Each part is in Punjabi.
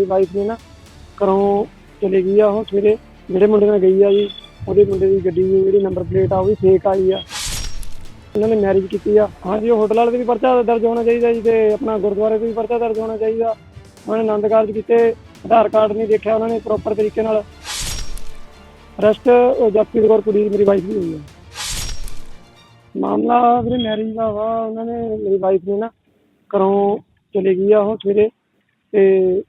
ਮੇਰੀ ਵਾਈਫ ਨੇ ਨਾ ਘਰੋਂ ਚਲੇ ਗਈ ਆ, ਉਹ ਸਵੇਰੇ ਜਿਹੜੇ ਮੁੰਡੇ ਨਾਲ ਗਈ ਆ ਜੀ, ਉਹਦੇ ਮੁੰਡੇ ਦੀ ਗੱਡੀ ਦੀ ਜਿਹੜੀ ਨੰਬਰ ਪਲੇਟ ਆ, ਉਹ ਵੀ ਫੇਕ ਆਈ ਆ। ਉਹਨਾਂ ਨੇ ਮੈਰਿਜ ਕੀਤੀ ਆ। ਹਾਂਜੀ ਉਹ ਹੋਟਲ ਵਾਲੇ ਤੇ ਵੀ ਪਰਚਾ ਦਰਜ ਹੋਣਾ ਚਾਹੀਦਾ ਜੀ ਤੇ ਆਪਣਾ ਗੁਰਦੁਆਰੇ ਤੇ ਵੀ ਪਰਚਾ ਦਰਜ ਹੋਣਾ ਚਾਹੀਦਾ। ਉਹਨਾਂ ਨੇ ਆਨੰਦ ਕਾਰਜ ਕੀਤੇ, ਆਧਾਰ ਕਾਰਡ ਨਹੀਂ ਦੇਖਿਆ ਉਹਨਾਂ ਨੇ ਪ੍ਰੋਪਰ ਤਰੀਕੇ ਨਾਲ। ਅਰੈਸਟ ਜਸਪ੍ਰੀਤ ਕੌਰ ਕੁੜੀ ਮੇਰੀ ਵਾਈਫ ਦੀ ਹੋਈ ਹੈ ਮਾਮਲਾ ਵੀਰੇ ਮੈਰਿਜ ਦਾ ਵਾ, ਉਹਨਾਂ ਨੇ ਮੇਰੀ ਵਾਈਫ ਨੇ ਨਾ ਘਰੋਂ ਚਲੇ ਗਈ ਆ, ਉਹ ਸਵੇਰੇ ਤੇ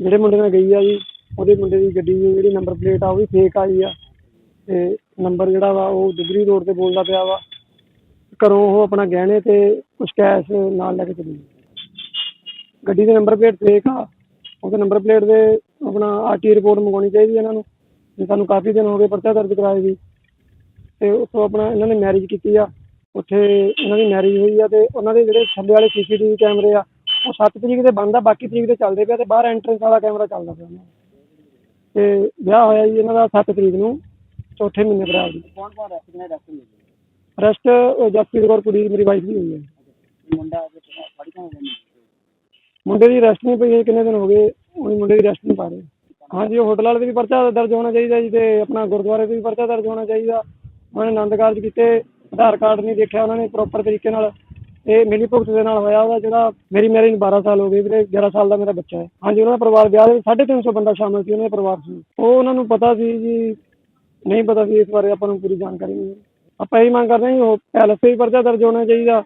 ਜਿਹੜੇ ਮੁੰਡੇ ਨਾਲ ਗਈ ਆ ਜੀ, ਉਹਦੇ ਮੁੰਡੇ ਦੀ ਗੱਡੀ ਦੀ ਜਿਹੜੀ ਨੰਬਰ ਪਲੇਟ ਆ, ਉਹ ਵੀ ਫੇਕ ਆਈ ਆ। ਤੇ ਨੰਬਰ ਜਿਹੜਾ ਵਾ, ਉਹ ਦੁਗਰੀ ਰੋਡ ਤੇ ਬੋਲਦਾ ਪਿਆ ਵਾ। ਘਰੋਂ ਉਹ ਆਪਣਾ ਗਹਿਣੇ ਤੇ ਕੁਝ ਕੈਸ਼ ਨਾਲ ਲੈ ਕੇ ਚਲੀ ਗਈ। ਗੱਡੀ ਦੇ ਨੰਬਰ ਪਲੇਟ ਫੇਕ ਆ। ਉਹਦੇ ਨੰਬਰ ਪਲੇਟ ਦੇ ਆਪਣਾ ਆਰਟੀ ਰਿਪੋਰਟ ਮੰਗਾਉਣੀ ਚਾਹੀਦੀ ਇਹਨਾਂ ਨੂੰ। ਤੇ ਸਾਨੂੰ ਕਾਫੀ ਦਿਨ ਹੋ ਗਏ ਪਰਚਾ ਦਰਜ ਕਰਾਏ ਵੀ ਤੇ ਉੱਥੋਂ ਆਪਣਾ ਇਹਨਾਂ ਨੇ ਮੈਰਿਜ ਕੀਤੀ ਆ। ਉੱਥੇ ਇਹਨਾਂ ਦੀ ਮੈਰਿਜ ਹੋਈ ਆ ਤੇ ਉਹਨਾਂ ਦੇ ਜਿਹੜੇ ਥੱਲੇ ਵਾਲੇ ਸੀਸੀਟੀਵੀ ਕੈਮਰੇ ਆ ਉਹ 7 ਤਰੀਕ ਦੇ ਬੰਦ ਆ ਬਾਕੀ ਤਰੀਕ ਦੇ ਚੱਲਦੇ ਪਿਆ ਤੇ ਬਾਹਰ ਐਂਟਰੈਂਸ ਵਾਲਾ ਕੈਮਰਾ ਚੱਲਦਾ ਪਿਆ ਉਹਨਾਂ ਦਾ। ਤੇ ਵਿਆਹ ਹੋਇਆ ਜੀ ਇਹਨਾਂ ਦਾ 7 ਤਰੀਕ ਨੂੰ ਚੌਥੇ ਮਹੀਨੇ ਅਪ੍ਰੈਲ ਦੀ ਕੌਣ ਕੌਣ ਰੈਸਟ ਨੇ ਰੈਸਟ ਮਿਲੀ ਅਰੈਸਟ ਜਸਪ੍ਰੀਤ ਕੌਰ ਕੁੜੀ ਮੇਰੀ ਵਾਈਫ ਦੀ ਹੋਈ ਹੈ। ਮੁੰਡਾ ਦੀ ਅਰੈਸਟ ਨਹੀਂ ਪਈ ਹੈ ਕਿੰਨੇ ਦਿਨ ਹੋ ਗਏ ਉਹ ਮੁੰਡੇ ਦੀ ਅਰੈਸਟ ਨਹੀਂ ਪਾ ਰਹੇ। ਹਾਂਜੀ ਉਹ ਹੋਟਲ ਵਾਲੇ ਤੇ ਵੀ ਪਰਚਾ ਦਰਜ ਹੋਣਾ ਚਾਹੀਦਾ ਜੀ ਤੇ ਆਪਣਾ ਗੁਰਦੁਆਰੇ ਤੇ ਵੀ ਪਰਚਾ ਦਰਜ ਹੋਣਾ ਚਾਹੀਦਾ। ਉਹਨਾਂ ਨੇ ਆਨੰਦ ਕਾਰਜ ਕੀਤੇ ਆਧਾਰ ਕਾਰਡ ਨਹੀਂ ਦੇਖਿਆ ਉਹਨਾਂ ਨੇ ਪ੍ਰੋਪਰ ਤਰੀਕੇ ਨਾਲ। ਇਹ ਮਿਲੀ ਭੁਗਤ ਦੇ ਨਾਲ ਹੋਇਆ ਉਹਦਾ ਜਿਹੜਾ ਮੇਰੀ ਮੈਰਿਜ 12 ਸਾਲ ਹੋ ਗਏ, ਵੀਰੇ 11 ਸਾਲ ਦਾ ਮੇਰਾ ਬੱਚਾ ਹੈ। ਹਾਂਜੀ ਉਹਨਾਂ ਦਾ ਪਰਿਵਾਰ ਵਿਆਹ ਦੇ ਵਿੱਚ 350 ਬੰਦਾ ਸ਼ਾਮਲ ਸੀ, ਉਹਨਾਂ ਦੇ ਪਰਿਵਾਰ ਸੀ। ਉਹ ਉਹਨਾਂ ਨੂੰ ਪਤਾ ਸੀ ਜੀ, ਨਹੀਂ ਪਤਾ ਸੀ ਇਸ ਬਾਰੇ ਆਪਾਂ ਨੂੰ ਪੂਰੀ ਜਾਣਕਾਰੀ ਨਹੀਂ ਆਪਾਂ ਇਹ ਮੰਗ ਕਰਦੇ ਹਾਂ ਜੀ, ਉਹ ਪੈਲਸ ਤੇ ਵੀ ਪਰਚਾ ਦਰਜ ਹੋਣਾ ਚਾਹੀਦਾ।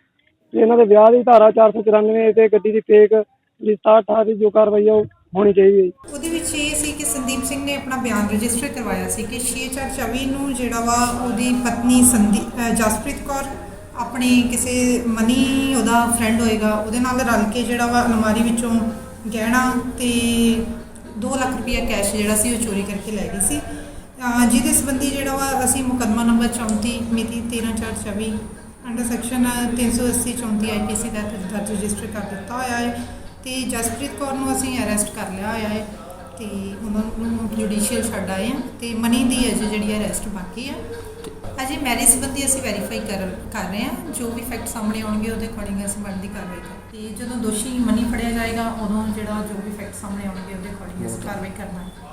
ਤੇ ਇਹਨਾਂ ਦੇ ਵਿਆਹ ਦੀ ਧਾਰਾ 494 ਤੇ ਗੱਡੀ ਦੀ ਫੇਕ ਜਿਹੜੀ 67 ਦੀ ਜੋ ਕਾਰਵਾਈ ਆ, ਉਹ ਹੋਣੀ ਚਾਹੀਦੀ ਹੈ ਉਹਦੇ ਵਿੱਚ ਇਹ ਸੀ ਕਿ ਸੰਦੀਪ ਸਿੰਘ ਨੇ ਆਪਣਾ ਬਿਆਨ ਰਜਿਸਟਰ ਕਰਵਾਇਆ ਸੀ ਕਿ 6424 ਨੂੰ ਜਿਹੜਾ ਵਾ ਉਹਦੀ ਪਤਨੀ ਸੰਦੀ ਜਸਪ੍ਰੀਤ ਕੌਰ ਆਪਣੇ ਕਿਸੇ ਮਨੀ ਉਹਦਾ ਫਰੈਂਡ ਹੋਏਗਾ, ਉਹਦੇ ਨਾਲ ਰਲ ਕੇ ਜਿਹੜਾ ਵਾ ਅਲਮਾਰੀ ਵਿੱਚੋਂ ਗਹਿਣਾ ਤੇ 2 ਲੱਖ ਰੁਪਇਆ ਕੈਸ਼ ਜਿਹੜਾ ਸੀ ਉਹ ਚੋਰੀ ਕਰਕੇ ਲੈ ਗਈ ਸੀ। ਜਿਹਦੇ ਸੰਬੰਧੀ ਜਿਹੜਾ ਵਾ ਅਸੀਂ ਮੁਕੱਦਮਾ ਨੰਬਰ 34 ਮਿਤੀ 13424 ਅੰਡਰ ਸੈਕਸ਼ਨ 380 34 ਆਈਪੀਸੀ ਦਾ ਦਰਜ ਰਜਿਸਟਰ ਕਰ ਦਿੱਤਾ ਹੋਇਆ ਹੈ ਤੇ ਜਸਪ੍ਰੀਤ ਕੌਰ ਨੂੰ ਅਸੀਂ ਅਰੈਸਟ ਕਰ ਲਿਆ ਹੋਇਆ ਹੈ ਤੇ ਉਹਨਾਂ ਨੂੰ ਜੁਡੀਸ਼ੀਅਲ ਛੱਡ ਆਏ ਆ ਤੇ ਮਨੀ ਦੀ ਅਜੇ ਜਿਹੜੀ ਅਰੈਸਟ ਬਾਕੀ ਆ ਅਜੇ ਮੈਰਿਜ ਸੰਬੰਧੀ ਅਸੀਂ ਵੈਰੀਫਾਈ ਕਰ ਕਰ ਰਹੇ ਹਾਂ। ਜੋ ਵੀ ਫੈਕਟ ਸਾਹਮਣੇ ਆਉਣਗੇ ਉਹਦੇ ਅਕੋਰਡਿੰਗ ਅਸੀਂ ਬਣਦੀ ਕਾਰਵਾਈ ਕਰਾਂਗੇ ਤੇ ਜਦੋਂ ਦੋਸ਼ੀ ਮਨੀ ਫੜਿਆ ਜਾਏਗਾ ਉਦੋਂ ਜਿਹੜਾ ਜੋ ਵੀ ਫੈਕਟ ਸਾਹਮਣੇ ਆਉਣਗੇ ਉਹਦੇ ਅਕੋਰਡਿੰਗ ਅਸੀਂ ਕਾਰਵਾਈ ਕਰਨਾ ਹੈ।